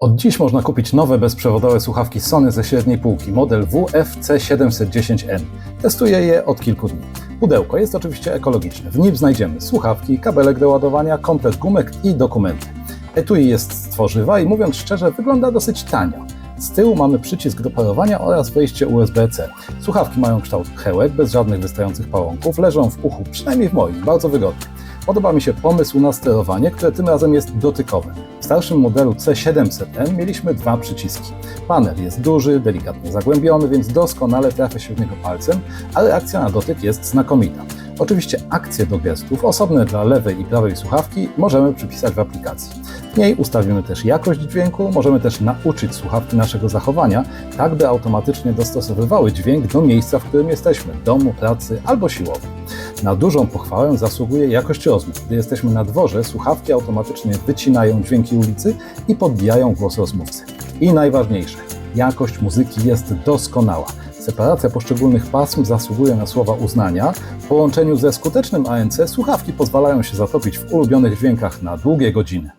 Od dziś można kupić nowe bezprzewodowe słuchawki Sony ze średniej półki, model WFC710N. Testuję je od kilku dni. Pudełko jest oczywiście ekologiczne. W nim znajdziemy słuchawki, kabelek do ładowania, komplet gumek i dokumenty. Etui jest z tworzywa i mówiąc szczerze, wygląda dosyć tanio. Z tyłu mamy przycisk do parowania oraz wejście USB-C. Słuchawki mają kształt hełek, bez żadnych wystających pałąków, leżą w uchu, przynajmniej w moim, bardzo wygodnie. Podoba mi się pomysł na sterowanie, które tym razem jest dotykowe. W starszym modelu C700N mieliśmy dwa przyciski. Panel jest duży, delikatnie zagłębiony, więc doskonale trafia się w niego palcem, a reakcja na dotyk jest znakomita. Oczywiście akcje do gestów, osobne dla lewej i prawej słuchawki, możemy przypisać w aplikacji. W niej ustawimy też jakość dźwięku, możemy też nauczyć słuchawki naszego zachowania, tak by automatycznie dostosowywały dźwięk do miejsca, w którym jesteśmy, domu, pracy albo siłowni. Na dużą pochwałę zasługuje jakość rozmów. Gdy jesteśmy na dworze, słuchawki automatycznie wycinają dźwięki ulicy i podbijają głos rozmówcy. I najważniejsze, jakość muzyki jest doskonała. Separacja poszczególnych pasm zasługuje na słowa uznania. W połączeniu ze skutecznym ANC słuchawki pozwalają się zatopić w ulubionych dźwiękach na długie godziny.